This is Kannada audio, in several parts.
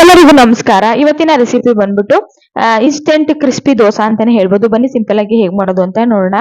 ಎಲ್ಲರಿಗೂ ನಮಸ್ಕಾರ. ಇವತ್ತಿನ ರೆಸಿಪಿ ಬಂದ್ಬಿಟ್ಟು ಇನ್ಸ್ಟೆಂಟ್ ಕ್ರಿಸ್ಪಿ ದೋಸಾ ಅಂತಾನೆ ಹೇಳ್ಬೋದು. ಬನ್ನಿ ಸಿಂಪಲ್ ಆಗಿ ಹೇಗ್ ಮಾಡೋದು ಅಂತ ನೋಡೋಣ.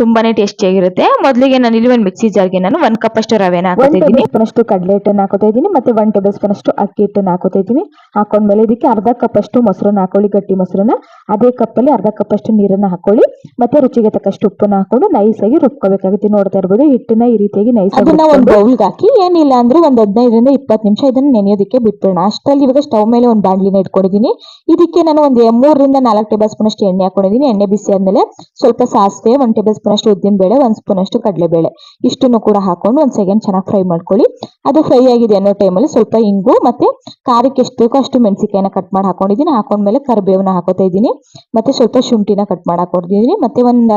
ತುಂಬಾನೇ ಟೇಸ್ಟಿ ಆಗಿರುತ್ತೆ. ಮೊದಲಿಗೆ ನಾನು ಇಲ್ಲಿ ಒಂದು ಮಿಕ್ಸಿ ಜಾರ್ಗೆ ನಾನು ಒಂದ್ ಕಪ್ ಅಷ್ಟು ರವೆನ ಹಾಕೋತಾ ಇದ್ದೀನಿ. ಅಷ್ಟು ಕಡಲೆ ಹಿಟ್ಟನ್ನ ಹಾಕೋತಾ ಇದ್ದೀನಿ ಮತ್ತೆ ಒನ್ ಟೇಬಲ್ ಸ್ಪೂನ್ ಅಷ್ಟು ಅಕ್ಕಿ ಹಿಟ್ಟನ್ನ ಹಾಕೋತಾ ಇದ್ದೀನಿ. ಹಾಕೊಂಡ್ಮೇಲೆ ಇದಕ್ಕೆ ಅರ್ಧ ಕಪ್ ಅಷ್ಟು ಮೊಸರನ್ನ ಹಾಕೊಳ್ಳಿ ಗಟ್ಟಿ ಮೊಸರನ್ನ. ಅದೇ ಕಪ್ ಅಲ್ಲಿ ಅರ್ಧ ಕಪ್ ಅಷ್ಟು ನೀರನ್ನ ಹಾಕೊಳ್ಳಿ ಮತ್ತೆ ರುಚಿಗೆ ತಕ್ಕಷ್ಟು ಉಪ್ಪನ್ನ ಹಾಕೊಂಡು ನೈಸ್ ಆಗಿ ರುಬ್ಕೋಬೇಕಾಗುತ್ತೆ. ನೋಡ್ತಾ ಇರ್ಬೋದು ಹಿಟ್ಟನ್ನ ಈ ರೀತಿಯಾಗಿ ನೈಸ್ ಅದನ್ನ ಒಂದು ಬೌಲ್ಗೆ ಹಾಕಿ ಏನಿಲ್ಲ ಅಂದ್ರೆ ಒಂದ್ ಹದಿನೈದರಿಂದ ಇಪ್ಪತ್ತು ನಿಮಿಷ ಇದನ್ನ ನೆನೆಯೋದಕ್ಕೆ ಬಿಟ್ಬಿಡೋಣ. ಅಷ್ಟರಲ್ಲಿ ಇವಾಗ ಸ್ಟವ್ ಮೇಲೆ ಒಂದು ಬಾಂಡ್ಲಿನ ಇಟ್ಕೊಂಡಿದ್ದೀನಿ. ಇದಕ್ಕೆ ನಾನು ಒಂದು ಮೂರರಿಂದ ನಾಲ್ಕು ಟೇಬಲ್ ಸ್ಪೂನ್ ಅಷ್ಟು ಎಣ್ಣೆ ಹಾಕೊಂಡಿದ್ದೀನಿ. ಎಣ್ಣೆ ಬಿಸಿ ಆದ್ಮೇಲೆ ಸ್ವಲ್ಪ ಸಾಸಿವೆ ಒಂದ್ ಟೇಬಲ್ ಸ್ಪೂನ್ ಉದ್ದಿನ ಬೇಳೆ, ಒಂದ್ ಸ್ಪೂನ್ ಅಷ್ಟು ಕಡಲೆಬೇಳೆ. ಇಷ್ಟನ್ನು ಕೂಡ ಹಾಕೊಂಡು ಒಂದ್ ಸೆಕೆಂಡ್ ಚೆನ್ನಾಗಿ ಫ್ರೈ ಮಾಡ್ಕೊಳ್ಳಿ. ಅದು ಫ್ರೈ ಆಗಿದೆ ಅನ್ನೋ ಟೈಮಲ್ಲಿ ಸ್ವಲ್ಪ ಇಂಗು ಮತ್ತೆ ಖಾರಕ್ಕೆ ಎಷ್ಟು ಬೇಕೋ ಅಷ್ಟು ಮೆಣಸಿಕಾಯಿನ ಕಟ್ ಮಾಡಿ ಹಾಕೊಂಡಿದ್ದೀನಿ. ಹಾಕೊಂಡ್ಮೇಲೆ ಕರಿಬೇವನ್ನ ಹಾಕೋತಾ ಇದ್ದೀನಿ. ಮತ್ತೆ ಸ್ವಲ್ಪ ಶುಂಠಿನ ಕಟ್ ಮಾಡಿ ಹಾಕೊಡ್ತಿದ್ದೀನಿ. ಮತ್ತೆ ಒಂದ್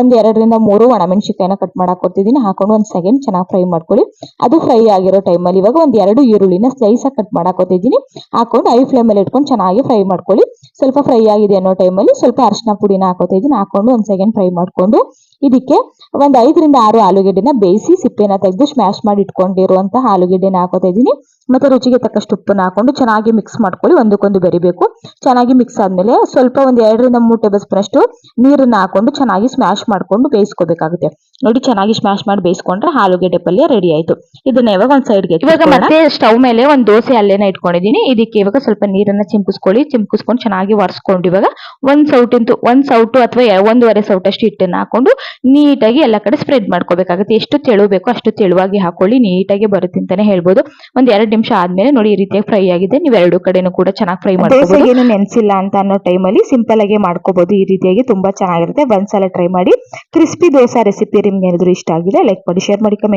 ಒಂದ್ ಎರಡರಿಂದ ಮೂರು ಒಣಮೆಣಸಿಕಾಯಿನ ಕಟ್ ಮಾಡಿ ಹಾಕೊಡ್ತಿದ್ದೀನಿ. ಹಾಕೊಂಡು ಒಂದ್ ಸೆಕೆಂಡ್ ಚೆನ್ನಾಗಿ ಫ್ರೈ ಮಾಡ್ಕೊಳ್ಳಿ. ಅದು ಫ್ರೈ ಆಗಿರೋ ಟೈಮಲ್ಲಿ ಇವಾಗ ಒಂದ್ ಎರಡು ಈರುಳ್ಳಿನ ಸ್ಲೈಸ್ ಆಗಿ ಕಟ್ ಮಾಡಿ ಹಾಕೋತಿದ್ದೀನಿ. ಹಾಕೊಂಡು ಐ ಫ್ಲೇಮ್ ಮೇಲೆ ಇಟ್ಕೊಂಡು ಚೆನ್ನಾಗಿ ಫ್ರೈ ಮಾಡ್ಕೊಳ್ಳಿ. ಸ್ವಲ್ಪ ಫ್ರೈ ಆಗಿದೆ ಅನ್ನೋ ಟೈಮಲ್ಲಿ ಸ್ವಲ್ಪ ಅರಿಶಿನ ಪುಡಿನ ಹಾಕೋತಾ ಇದ್ದೀನಿ. ಹಾಕೊಂಡು ಒಂದು ಸೆಕೆಂಡ್ ಫ್ರೈ ಮಾಡ್ಕೊಂಡು ಇದಕ್ಕೆ ಒಂದು ಐದರಿಂದ ಆರು ಆಲೂಗೆಡ್ಡೆನ ಬೇಯಿಸಿ ಸಿಪ್ಪೆನ ತೆಗೆದು ಸ್ಮ್ಯಾಶ್ ಮಾಡಿ ಇಟ್ಕೊಂಡಿರುವಂತಹ ಆಲೂಗೆಡ್ಡೆನ ಹಾಕೋತಾ ಇದ್ದೀನಿ. ಮತ್ತೆ ರುಚಿಗೆ ತಕ್ಕಷ್ಟು ಉಪ್ಪನ್ನ ಹಾಕೊಂಡು ಚೆನ್ನಾಗಿ ಮಿಕ್ಸ್ ಮಾಡ್ಕೊಳ್ಳಿ. ಒಂದಕ್ಕೊಂದು ಬೆರಿಬೇಕು. ಚೆನ್ನಾಗಿ ಮಿಕ್ಸ್ ಆದಮೇಲೆ ಸ್ವಲ್ಪ ಒಂದು ಎರಡರಿಂದ ಮೂರು ಟೇಬಲ್ ಸ್ಪೂನ್ ಅಷ್ಟು ನೀರನ್ನ ಹಾಕೊಂಡು ಚೆನ್ನಾಗಿ ಸ್ಮ್ಯಾಶ್ ಮಾಡ್ಕೊಂಡು ಬೇಯಿಸ್ಕೋಬೇಕಾಗುತ್ತೆ. ನೋಡಿ ಚೆನ್ನಾಗಿ ಸ್ಮ್ಯಾಶ್ ಮಾಡಿ ಬೇಯಿಸ್ಕೊಂಡ್ರೆ ಆಲೂಗೆಡ್ಡೆ ಪಲ್ಯ ರೆಡಿ ಆಯ್ತು. ಇದನ್ನ ಇವಾಗ ಒಂದು ಸೈಡ್ಗೆ ಇವಾಗ ಮತ್ತೆ ಸ್ಟವ್ ಮೇಲೆ ಒಂದು ದೋಸೆ ಅಲ್ಲೇನ ಇಟ್ಕೊಂಡಿದ್ದೀನಿ. ಇದಕ್ಕೆ ಇವಾಗ ಸ್ವಲ್ಪ ನೀರನ್ನ ಚಿಂಪಿಸ್ಕೊಳ್ಳಿ. ಚಿಂಪಿಸ್ಕೊಂಡು ಚೆನ್ನಾಗಿ ಒರೆಸ್ಕೊಂಡು ಇವಾಗ ಒಂದ್ ಸೌಟಿಂತು ಒಂದ್ ಸೌಟು ಅಥವಾ ಒಂದೂವರೆ ಸೌಟಷ್ಟು ಹಿಟ್ಟನ್ನು ಹಾಕೊಂಡು ನೀಟಾಗಿ ಎಲ್ಲ ಕಡೆ ಸ್ಪ್ರೆಡ್ ಮಾಡ್ಕೋಬೇಕಾಗುತ್ತೆ. ಎಷ್ಟು ತೆಳು ಬೇಕೋ ಅಷ್ಟು ತೆಳುವಾಗಿ ಹಾಕೊಳ್ಳಿ, ನೀಟಾಗಿ ಬರುತ್ತೆ ಅಂತಾನೆ ಹೇಳ್ಬೋದು. ಒಂದ್ ಎರಡು ನಿಮಿಷ ಆದ್ಮೇಲೆ ನೋಡಿ ಈ ರೀತಿಯಾಗಿ ಫ್ರೈ ಆಗಿದೆ. ನೀವು ಎರಡು ಕಡೆನೂ ಕೂಡ ಚೆನ್ನಾಗಿ ಫ್ರೈ ಮಾಡ್ಕೋಬಹುದು ಏನು ನೆನ್ಸಿಲ್ಲ ಅಂತ ಅನ್ನೋ ಟೈಮಲ್ಲಿ ಸಿಂಪಲ್ ಆಗಿ ಮಾಡ್ಕೋಬಹುದು ಈ ರೀತಿಯಾಗಿ ತುಂಬಾ ಚೆನ್ನಾಗಿರುತ್ತೆ. ಒಂದ್ಸಲ ಟ್ರೈ ಮಾಡಿ. ಕ್ರಿಸ್ಪಿ ದೋಸಾ ರೆಸಿಪಿ ನಿಮ್ಗೆ ಏನಾದ್ರು ಇಷ್ಟ ಆಗಿದೆ ಲೈಕ್ ಮಾಡಿ ಶೇರ್ ಮಾಡಿ